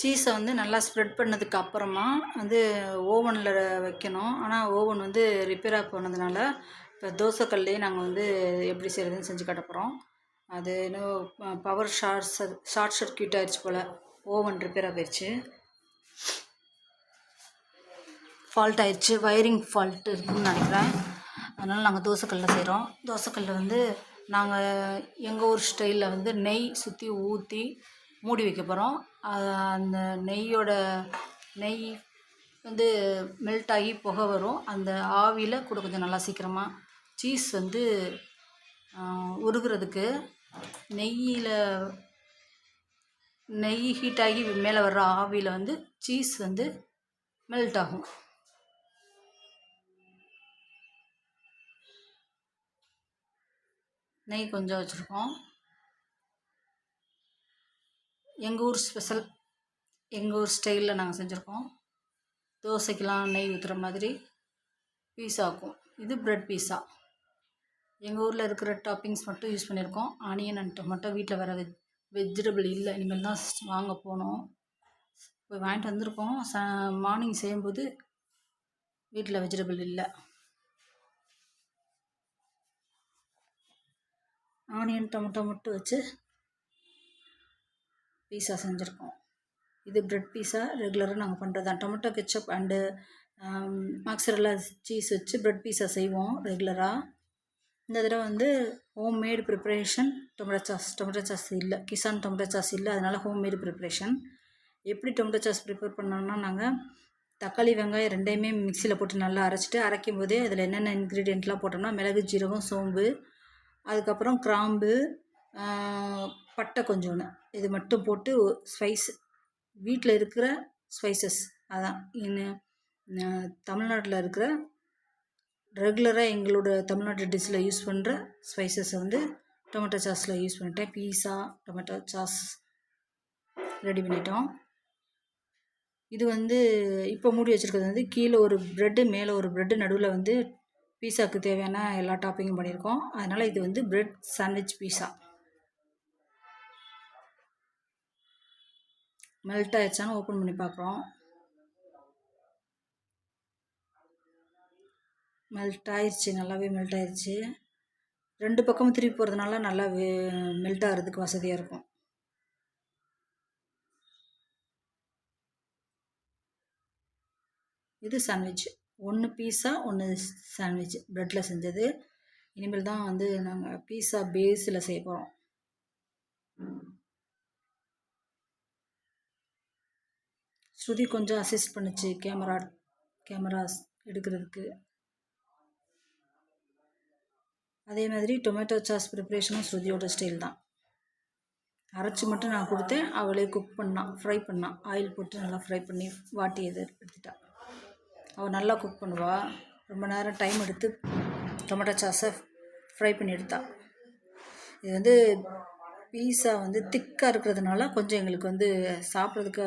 சீஸை வந்து நல்லா ஸ்ப்ரெட் பண்ணதுக்கு அப்புறமா வந்து ஓவனில் வைக்கணும். ஆனால் ஓவன் வந்து ரிப்பேராக போனதுனால இப்போ தோசைக்கல்லே நாங்கள் வந்து எப்படி செய்கிறதுன்னு செஞ்சு காட்ட போகிறோம் அது இன்னும் பவர் ஷார்ட் ஷார்ட் சர்க்கியூட் ஆயிடுச்சு போல். ஓவன் ரிப்பேராக போயிடுச்சு ஃபால்ட் ஆயிடுச்சு வயரிங் ஃபால்ட் இருக்குன்னு நினைக்கிறேன். அதனால் நாங்கள் தோசைக்கல்லில் செய்கிறோம் தோசைக்கல்லில் வந்து நாங்கள் எங்கள் ஊர் ஸ்டைலில் வந்து நெய் சுற்றி ஊற்றி மூடி வைக்க போகிறோம் அந்த நெய்யோட நெய் வந்து மெல்ட் ஆகி புகை வரும். அந்த ஆவியில் கூட கொஞ்சம் நல்லா சீக்கிரமாக சீஸ் வந்து உருகிறதுக்கு நெய்யில் நெய் ஹீட் ஆகி மேலே வர்ற ஆவியில் வந்து சீஸ் வந்து மெல்ட் ஆகும். நெய் கொஞ்சம் வச்சுருக்கோம். எங்கள் ஊர் ஸ்பெஷல் எங்கள் ஊர் ஸ்டைலில் நாங்கள் செஞ்சுருக்கோம். தோசைக்கெலாம் நெய் ஊற்றுற மாதிரி பீஸாக்கும் இது ப்ரெட் பீஸா எங்கள் ஊரில் இருக்கிற டாப்பிங்ஸ் மட்டும் யூஸ் பண்ணியிருக்கோம் ஆனியன் அண்ட் டொமேட்டோ வீட்டில் வேறு வெஜ் வெஜிடபிள் இல்லை. இனிமேல் தான் வாங்க போனோம் போய் வாங்கிட்டு வந்திருக்கோம். ச மார்னிங் செய்யும்போது வீட்டில் வெஜிடபிள் இல்லை. ஆனியன் டொமேட்டோ மட்டும் வச்சு பீஸா செஞ்சுருக்கோம். இது ப்ரெட் பீஸா ரெகுலராக நாங்கள் பண்ணுறது தான் tomato ketchup and mozzarella cheese வச்சு ப்ரெட் பீஸா செய்வோம் ரெகுலராக இந்த தடவை வந்து home made preparation tomato sauce tomato sauce இல்லை. கிசான் டொமேட்டோ சாஸ் இல்லை. அதனால் ஹோம் மேடு ப்ரிப்ரேஷன் எப்படி டொமேட்டோ சாஸ் ப்ரிப்பேர் பண்ணோம்னா நாங்கள் தக்காளி வெங்காயம் ரெண்டையுமே மிக்சியில் போட்டு நல்லா அரைச்சிட்டு அரைக்கும் போதே அதில் என்னென்ன இன்க்ரீடியண்ட்லாம் போட்டோம்னா மிளகு ஜீரகம் சோம்பு அதுக்கப்புறம் கிராம்பு பட்டை கொஞ்சோன்னு. இது மட்டும் போட்டு ஸ்பைஸ் வீட்டில் இருக்கிற ஸ்பைசஸ் அதான். இன்னும் தமிழ்நாட்டில் இருக்கிற ரெகுலராக எங்களோட தமிழ்நாட்டு டிஷ்ஷில் யூஸ் பண்ணுற ஸ்பைசஸை வந்து டொமேட்டோ சாஸில் யூஸ் பண்ணிட்டேன். பீஸா டொமேட்டோ சாஸ் ரெடி பண்ணிட்டோம். இது வந்து இப்போ மூடி வச்சுருக்கிறது வந்து கீழே ஒரு ப்ரெட்டு மேலே ஒரு ப்ரெட்டு நடுவில் வந்து பீஸாவுக்கு தேவையான எல்லா டாப்பிங்கும் பண்ணியிருக்கோம். அதனால் இது வந்து ப்ரெட் சாண்ட்விச் பீஸா மெல்ட் ஆயிடுச்சான்னு ஓப்பன் பண்ணி பார்க்குறோம். மெல்ட் ஆயிடுச்சு நல்லாவே மெல்ட் ஆயிடுச்சு ரெண்டு பக்கமும் திருப்பி போகிறதுனால நல்லா மெல்ட் ஆகிறதுக்கு வசதியாக இருக்கும். இது சாண்ட்விச் ஒன்று பீஸா ஒன்று சாண்ட்விச் ப்ரெட்டில் செஞ்சது. இனிமேல் தான் வந்து நாங்கள் பீஸா பேஸில் செய்ய போகிறோம் ஸ்ருதி கொஞ்சம் அசிஸ்ட் பண்ணுச்சு கேமரா கேமராஸ் எடுக்கிறதுக்கு. அதே மாதிரி டொமேட்டோ சாஸ் ப்ரிப்ரேஷனும் ஸ்ருதியோட ஸ்டைல் தான். அரைச்சி மட்டும் நான் கொடுத்தேன். அவளே குக் பண்ணான் ஃப்ரை பண்ணான் ஆயில் போட்டு நல்லா ஃப்ரை பண்ணி வாட்டி எது எடுத்துட்டா. அவள் நல்லா குக் பண்ணுவாள் ரொம்ப நேரம் டைம் எடுத்து டொமேட்டோ சாஸை ஃப்ரை பண்ணி எடுத்தாள் இது வந்து பீஸா வந்து திக்காக இருக்கிறதுனால கொஞ்சம் எங்களுக்கு வந்து சாப்பிட்றதுக்கு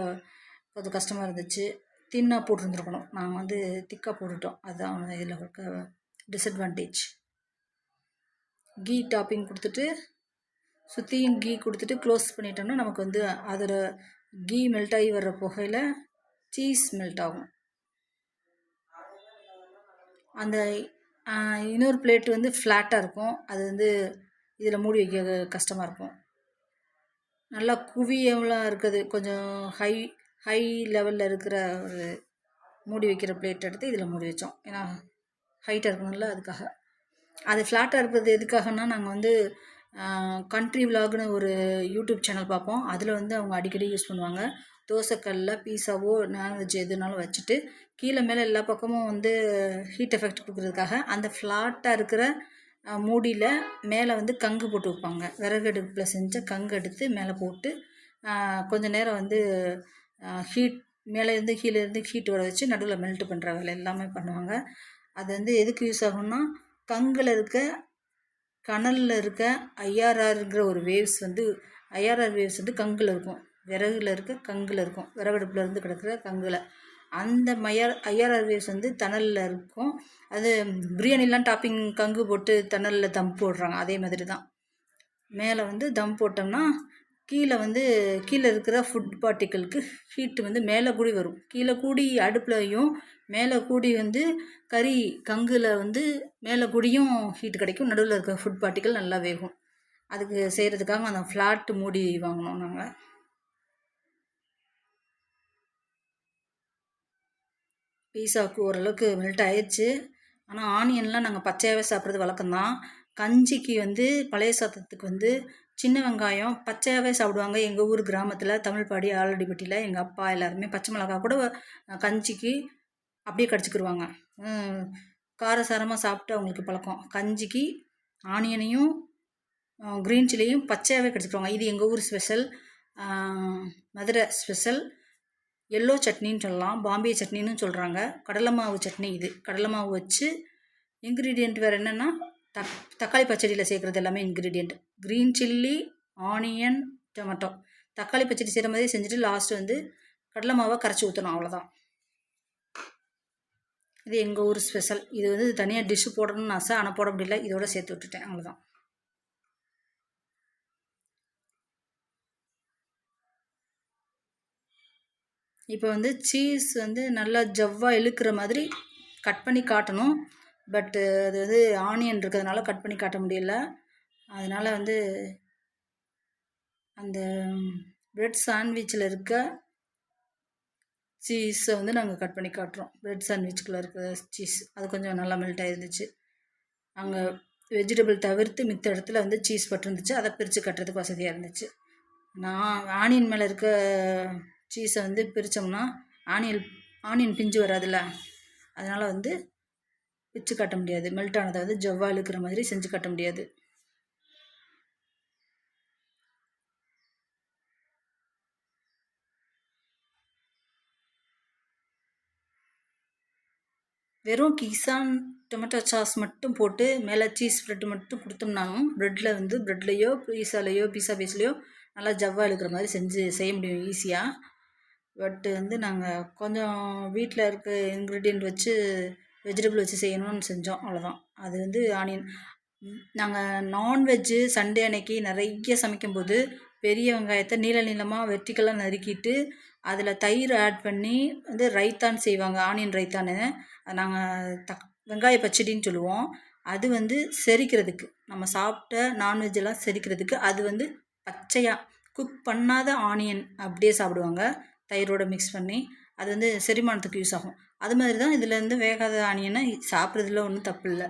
கொஞ்சம் கஷ்டமாக இருந்துச்சு. தின்னாக போட்டிருந்துருக்கணும். நாங்கள் வந்து திக்காக போட்டுட்டோம். அதுதான் இதில் இருக்க டிஸ்அட்வான்டேஜ் கீ டாப்பிங் கொடுத்துட்டு சுற்றியும் கீ கொடுத்துட்டு க்ளோஸ் பண்ணிட்டோம்னா நமக்கு வந்து அதோட கீ மெல்ட் ஆகி வர்ற புகையில் சீஸ் மெல்ட் ஆகும். அந்த இன்னொரு பிளேட் வந்து ஃப்ளாட்டாக இருக்கும். அது வந்து இதில் மூடி வைக்க கஷ்டமாக இருக்கும். நல்லா குவியம்லாம் இருக்குது. கொஞ்சம் ஹை ஹை லெவலில் இருக்கிற ஒரு மூடி வைக்கிற பிளேட் எடுத்து இதில் மூடி வச்சோம். ஏன்னா ஹைட்டாக இருக்கணும்ல அதுக்காக. அது ஃப்ளாட்டாக இருக்கிறது எதுக்காகனா நாங்கள் வந்து கண்ட்ரி விலாக்னு ஒரு யூடியூப் சேனல் பார்ப்போம். அதில் வந்து அவங்க அடிக்கடி யூஸ் பண்ணுவாங்க. தோசைக்கல்லில் பீஸாவோ நான்வெஜ் எதுனாலும் வச்சுட்டு கீழே மேலே எல்லா பக்கமும் வந்து ஹீட் எஃபெக்ட் கொடுக்குறதுக்காக அந்த ஃப்ளாட்டாக இருக்கிற மூடியில் மேலே வந்து கங்கு போட்டு வைப்பாங்க. விறகு அடுப்பில் செஞ்ச கங்கு எடுத்து மேலே போட்டு கொஞ்சம் நேரம் வந்து ஹீட் மேலேருந்து கீழேருந்து ஹீட் வர வச்சு நடுவில் மெல்ட் பண்ணுற வேலை எல்லாமே பண்ணுவாங்க. அது வந்து எதுக்கு யூஸ் ஆகும்னா கங்கில் இருக்க கனலில் இருக்க ஐஆர்ஆருங்கிற ஒரு வேவ்ஸ் வந்து ஐஆர்ஆர் வேவ்ஸ் வந்து கங்கில் இருக்கும். விறகுல இருக்க கங்கில் இருக்கும். விறகடுப்பில் இருந்து கிடக்கிற கங்கில் அந்த மையார் ஐஆர்ஆர் வேவ்ஸ் வந்து தணலில் இருக்கும். அது பிரியாணிலாம் டாப்பிங் கங்கு போட்டு தணலில் தம் போடுறாங்க. அதே மாதிரி தான் மேலே வந்து தம் போட்டோம்னா கீழே வந்து கீழே இருக்கிற ஃபுட் பார்ட்டிக்கலுக்கு ஹீட்டு வந்து மேலே கூடி வரும். கீழே கூடி அடுப்புலையும் மேலே கூடி வந்து கறி கங்கில் வந்து மேலே கூடியும் ஹீட் கிடைக்கும். நடுவில் இருக்கிற ஃபுட் பார்ட்டிக்கல் நல்லா வேகும். அதுக்கு செய்கிறதுக்காக அந்த ஃப்ளாட்டு மூடி வாங்கினோம் நாங்கள் பீஸாவுக்கு ஓரளவுக்கு மெல்ட் ஆயிடுச்சு ஆனால் ஆனியன்லாம் நாங்கள் பச்சையாகவே சாப்பிட்றது வழக்கம்தான். கஞ்சிக்கு வந்து பழைய சாதத்துக்கு வந்து சின்ன வெங்காயம் பச்சையாகவே சாப்பிடுவாங்க. எங்கள் ஊர் கிராமத்தில் தமிழ்பாடி ஆலடிப்பட்டியில் எங்கள் அப்பா எல்லாருமே பச்சை மிளகா கூட கஞ்சிக்கு அப்படியே கடிச்சிக்கிடுவாங்க காரசாரமாக சாப்பிட்டு அவங்களுக்கு பழக்கம். கஞ்சிக்கு ஆனியனையும் க்ரீன் சில்லியும் பச்சையாகவே கடிச்சிக்கிடுவாங்க இது எங்கள் ஊர் ஸ்பெஷல் மதுரை ஸ்பெஷல் எல்லோ சட்னின்னு சொல்லலாம். பாம்பே சட்னின்னு சொல்கிறாங்க கடலை மாவு சட்னி இது. கடலை மாவு வச்சு இன்க்ரீடியண்ட் வேறு என்னென்னா தக் தக்காளி பச்சடியில் சேர்க்குறது எல்லாமே ingredient green chilli onion tomato தக்காளி பச்சடி செய்கிற மாதிரி செஞ்சுட்டு லாஸ்ட்டு வந்து கடலை மாவை கரைச்சி ஊற்றணும் அவ்வளோதான் இது எங்கள் ஊர் ஸ்பெஷல் இது வந்து தனியாக டிஷ்ஷு போடணும்னு ஆசை ஆனால் போட முடியல. இதோட சேர்த்து விட்டுட்டேன் அவ்வளோதான் இப்போ வந்து சீஸ் வந்து நல்லா ஜவ்வாக இழுக்கிற மாதிரி கட் பண்ணி காட்டணும். பட்டு uh, அது வந்து ஆனியன் இருக்கிறதுனால கட் பண்ணி காட்ட முடியல. அதனால் வந்து அந்த ப்ரெட் சாண்ட்விச்சில் இருக்க சீஸை வந்து நாங்கள் கட் பண்ணி காட்டுறோம். ப்ரெட் சாண்ட்விச்சுக்குள்ளே இருக்க சீஸ் அது கொஞ்சம் நல்லா மெல்ட் ஆகிருந்துச்சு அங்கே வெஜிடபிள் தவிர்த்து மித்த இடத்துல வந்து சீஸ் பட்டிருந்துச்சு. அதை பிரித்து கட்டுறதுக்கு வசதியாக இருந்துச்சு. நான் ஆனியன் மேலே இருக்க சீஸை வந்து பிரித்தோம்னா ஆனியன் ஆனியன் பிஞ்சு வராதுல்ல. அதனால் வந்து வச்சு காட்ட முடியாது. மெல்ட் ஆனதை வந்து ஜவ்வா இழுக்கிற மாதிரி செஞ்சு காட்ட முடியாது. வெறும் கீசான் டொமேட்டோ சாஸ் மட்டும் போட்டு மேலே சீஸ் ப்ரெட் மட்டும் கொடுத்தோம்னாலும் ப்ரெட்டில் வந்து ப்ரெட்லேயோ பீஸாலேயோ பீஸா பீஸ்லேயோ நல்லா ஜவ்வா இழுக்கிற மாதிரி செஞ்சு செய்ய முடியும் ஈஸியாக பட்டு வந்து நாங்கள் கொஞ்சம் வீட்டில் இருக்க இன்க்ரீடியண்ட் வச்சு வெஜிடபிள் வச்சு செய்யணும்னு செஞ்சோம் அவ்வளோதான் அது வந்து ஆனியன் நாங்கள் நான்வெஜ்ஜு சண்டே அன்னைக்கு நிறைய சமைக்கும்போது பெரிய வெங்காயத்தை நீள நீளமாக வெர்டிக்கலாக நறுக்கிட்டு அதில் தயிர் ஆட் பண்ணி வந்து ரைத்தான்னு செய்வாங்க ஆனியன் ரைத்தான்னு. நாங்கள் தக் வெங்காய பச்சடின்னு சொல்லுவோம். அது வந்து செரிக்கிறதுக்கு நம்ம சாப்பிட்ட நான்வெஜ்ஜெல்லாம் செரிக்கிறதுக்கு அது வந்து பச்சையாக குக் பண்ணாத ஆனியன் அப்படியே சாப்பிடுவாங்க தயிரோடு மிக்ஸ் பண்ணி. அது வந்து செரிமானத்துக்கு யூஸ் ஆகும். அது மாதிரி தான் இதுலேருந்து வேகாத ஆனியனை சாப்பிட்றதுல ஒன்றும் தப்பு இல்லை.